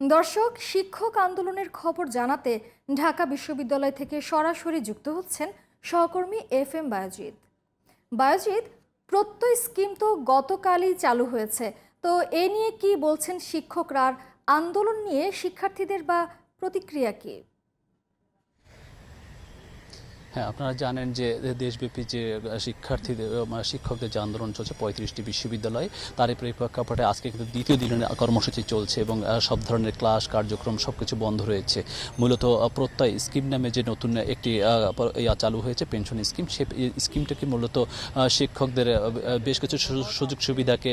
দর্শক, শিক্ষক আন্দোলনের খবর জানাতে ঢাকা বিশ্ববিদ্যালয় থেকে সরাসরি যুক্ত হচ্ছেন সহকর্মী এফ এম বায়োজিৎ। বায়োজিৎ, প্রত্যয় স্কিম তো গতকালই চালু হয়েছে। তো এ নিয়ে কি বলছেন শিক্ষকরা? আন্দোলন নিয়ে শিক্ষার্থীদের বা প্রতিক্রিয়া কি? হ্যাঁ আপনারা জানেন যে দেশব্যাপী যে শিক্ষার্থীদের মানে শিক্ষকদের যে আন্দোলন চলছে পঁয়ত্রিশটি বিশ্ববিদ্যালয় তারই প্রেক্ষাপটে আজকে কিন্তু দ্বিতীয় দিনের কর্মসূচি চলছে এবং সব ধরনের ক্লাস কার্যক্রম সব কিছু বন্ধ রয়েছে। মূলত প্রত্যয় স্কিম নামে যে নতুন একটি চালু হয়েছে পেনশন স্কিম সে স্কিমটাকে মূলত শিক্ষকদের বেশ কিছু সুযোগ সুবিধাকে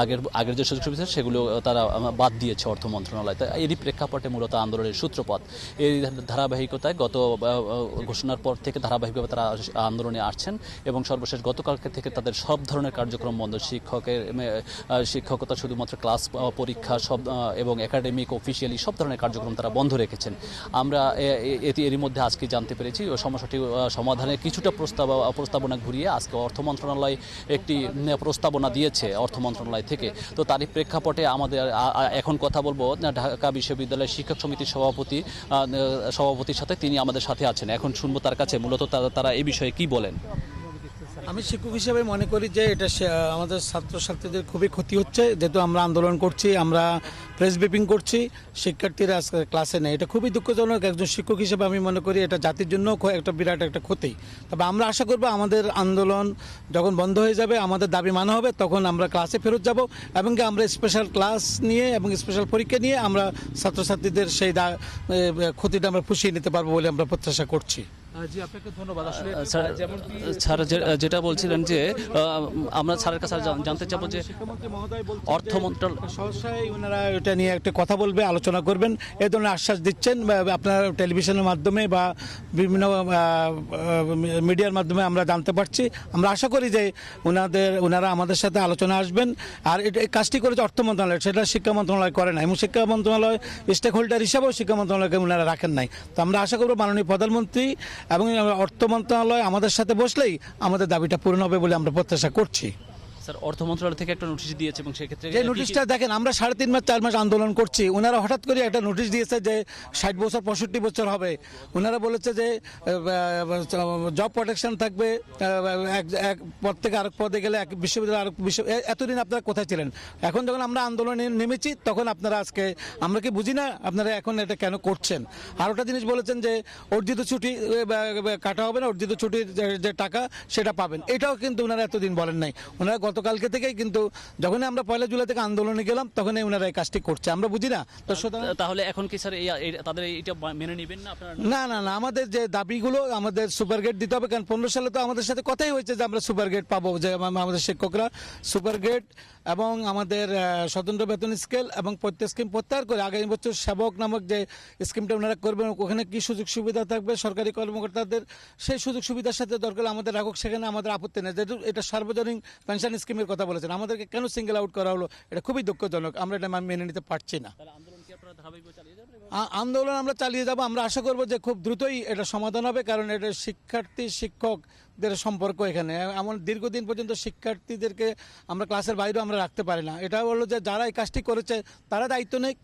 আগের আগের যে সুযোগ সুবিধা সেগুলো তারা বাদ দিয়েছে অর্থ মন্ত্রণালয়। তাই এরই প্রেক্ষাপটে মূলত আন্দোলনের সূত্রপাত। এই ধারাবাহিকতায় গত আহ, ঘোষণার পর থেকে ধারাবাহিকভাবে তারা আন্দোলনে আসছেন এবং সর্বশেষ গতকালকে থেকে তাদের সব ধরনের কার্যক্রম বন্ধ। শিক্ষকের শিক্ষকতা শুধুমাত্র ক্লাস পরীক্ষা, সব এবং একাডেমিক, অফিসিয়ালি সব ধরনের কার্যক্রম তারা বন্ধ রেখেছেন। আমরা এটি এরই মধ্যে আজকে জানতে পেরেছি সমস্যাটি সমাধানের কিছুটা প্রস্তাব প্রস্তাবনা ঘুরিয়ে আজকে অর্থ মন্ত্রণালয় একটি প্রস্তাবনা দিয়েছে অর্থ মন্ত্রণালয় থেকে। তো তারই প্রেক্ষাপটে আমাদের এখন কথা বলব, ঢাকা বিশ্ববিদ্যালয়ের শিক্ষক সমিতির সভাপতি সভাপতির সাথে তিনি আমাদের সাথে আছেন। এখন শুনব তার কাছে? মূলত তারা- এই বিষয়ে কি বলেন? আমি শিক্ষক হিসেবে মনে করি যে এটা আমাদের ছাত্রছাত্রীদের খুবই ক্ষতি হচ্ছে। যেহেতু আমরা আন্দোলন করছি, আমরা প্রেস ব্রিফিং করছি, শিক্ষার্থীরা আজকে ক্লাসে নেই। এটা খুবই দুঃখজনক। একজন শিক্ষক হিসেবে আমি মনে করি এটা জাতির জন্য একটা বিরাট একটা ক্ষতি। তবে আমরা আশা করব আমাদের আন্দোলন যখন বন্ধ হয়ে যাবে, আমাদের দাবি মানা হবে, তখন আমরা ক্লাসে ফেরত যাব এবং আমরা স্পেশাল ক্লাস নিয়ে এবং স্পেশাল পরীক্ষা নিয়ে আমরা ছাত্রছাত্রীদের সেই ক্ষতিটা আমরা পুষিয়ে নিতে পারব বলে আমরা প্রত্যাশা করছি। জি আপনাকে ধন্যবাদ। আসলে স্যার যেমন স্যার যে- যেটা বলছিলেন যে আমরা স্যারের কাছে জানতে চাবো যে অর্থ মন্ত্রণালয় ওনারা এটা নিয়ে একটা কথা বলবে আলোচনা করবেন। এ ধরনের আশ্বাস দিচ্ছেন আপনার টেলিভিশনের মাধ্যমে বা বিভিন্ন মিডিয়ার মাধ্যমে আমরা জানতে পারছি। আমরা আশা করি যে ওনাদের ওনারা আমাদের সাথে আলোচনা আসবেন। আর এটা এই কাজটি করেছে অর্থ মন্ত্রণালয় সেটা শিক্ষা মন্ত্রণালয় করে না এবং শিক্ষা মন্ত্রণালয় স্টেক হোল্ডার হিসাবেও শিক্ষা মন্ত্রণালয়কে ওনারা রাখেন নাই। তো আমরা আশা করব মাননীয় প্রধানমন্ত্রী এবং অর্থ মন্ত্রণালয় আমাদের সাথে বসলেই আমাদের দাবিটা পূরণ হবে বলে আমরা প্রত্যাশা করছি। স্যার অর্থ মন্ত্রণালয় থেকে একটা নোটিশ দিয়েছে এবং সেক্ষেত্রে যে নোটিশটা দেখেন আমরা সাড়ে তিন মাস চার মাস আন্দোলন করছি। ওনারা হঠাৎ করে একটা নোটিশ দিয়েছে যে ষাট বছর পঁয়ষট্টি বছর হবে। ওনারা বলেছে যে জব প্রোটেকশন থাকবে এক পদ থেকে আরেক পদে গেলে এক বিশ্ববিদ্যালয় আরেক বিশ্ব এতদিন আপনারা কোথায় ছিলেন? এখন যখন আমরা আন্দোলনে নেমেছি তখন আপনারা আজকে আমরা কি বুঝি না আপনারা এখন এটা কেন করছেন? আর ওটা জিনিস বলেছেন যে অর্জিত ছুটি কাটা হবে না অর্জিত ছুটির যে- যে টাকা সেটা পাবেন। এটাও কিন্তু ওনারা এতদিন বলেন নাই। ওনারা গতকালকে থেকেই কিন্তু যখনই আমরা পয়লা জুলাই থেকে আন্দোলনে গেলাম তখনই ওনারা এই কাজটি করছে। আমরা বুঝি না। তো তাহলে এখন কি স্যার তাদের এটা মেনে নেবেন না আপনারা? না না না আমাদের যে দাবিগুলো আমাদের সুপার গেট দিতে হবে কারণ পনেরো সালে তো আমাদের সাথে কথাই হয়েছে যে আমরা সুপার গেট পাবো যে আমাদের শিক্ষকরা সুপার গেট এবং আমাদের স্বতন্ত্র বেতন স্কেল এবং প্রত্যেক স্কিম প্রত্যাহার করে আগামী বছর সেবক নামক যে স্কিমটা ওনারা করবেন ওখানে কি সুযোগ সুবিধা থাকবে সরকারি কর্মকর্তাদের সেই সুযোগ সুবিধার সাথে দরকার আমাদের রাখক সেখানে আমাদের আপত্তি নেই। যেহেতু এটা সার্বজনীন পেনশন স্কিমের কথা বলেছেন। আমাদেরকে কেন সিঙ্গেল আউট করা হলো এটা খুবই দুঃখজনক। আমরা এটা মেনে নিতে পারছি না। আন্দোলন আমরা চালিয়ে যাব। আমরা আশা করব যে খুব দ্রুতই এটা সমাধান হবে কারণ এটা শিক্ষার্থী শিক্ষকদের সম্পর্ক এখানে। এমন দীর্ঘদিন পর্যন্ত শিক্ষার্থীদেরকে আমরা ক্লাসের বাইরেও আমরা রাখতে পারি না। এটা হলো যে যারা এই কাজটি করেছে তারা দায়িত্ব নেই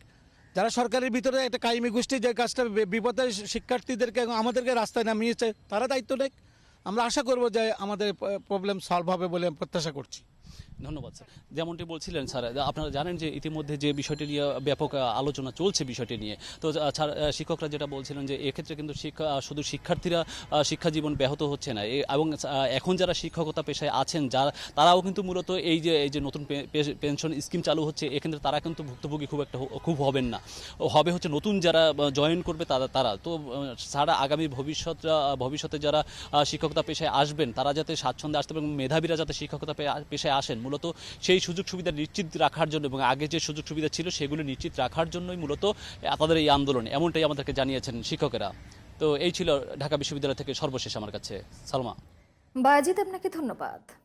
যারা সরকারের ভিতরে একটা কায়েমি গোষ্ঠী যে কাজটা বিপদে শিক্ষার্থীদেরকে আমাদেরকে রাস্তায় নামিয়েছে তারা দায়িত্ব নেই আমরা আশা করব যে আমাদের প্রবলেম সলভ হবে বলে প্রত্যাশা করছি। ধন্যবাদ, স্যার। যেমনটি বলছিলেন, স্যার, আপনারা জানেন যে ইতিমধ্যে যে বিষয়টি নিয়ে ব্যাপক আলোচনা চলছে বিষয়টি নিয়ে। তো শিক্ষকরা যেটা বলছিলেন যে এক্ষেত্রে কিন্তু শিক্ষা শুধু শিক্ষার্থীরা শিক্ষা জীবন ব্যাহত হচ্ছে না। এবং এখন যারা শিক্ষকতা পেশায় আছেন, যারা, তারাও কিন্তু মূলত এই যে এই যে নতুন পেনশন স্কিম চালু হচ্ছে, এক্ষেত্রে তারা কিন্তু ভুক্তভোগী খুব একটা, খুব হবেন না। হবে হচ্ছে নতুন যারা জয়েন করবে তারা তারা। তো সারা আগামী ভবিষ্যৎ ভবিষ্যতে যারা শিক্ষকতা পেশায় আসবেন, তারা যাতে স্বাচ্ছন্দ্যে আসতে এবং মেধাবীরা যাতে শিক্ষকতা পেশায় আসেন। মূলত সেই সুযোগ সুবিধা নিশ্চিত রাখার জন্য এবং আগে যে সুযোগ সুবিধা ছিল সেগুলো নিশ্চিত রাখার জন্যই মূলত তাদের এই আন্দোলন। এমনটাই আমাদেরকে জানিয়েছেন শিক্ষকেরা। তো এই ছিল ঢাকা বিশ্ববিদ্যালয় থেকে সর্বশেষ আমার কাছে। সালমা। বায়াজিদ আপনাকে ধন্যবাদ।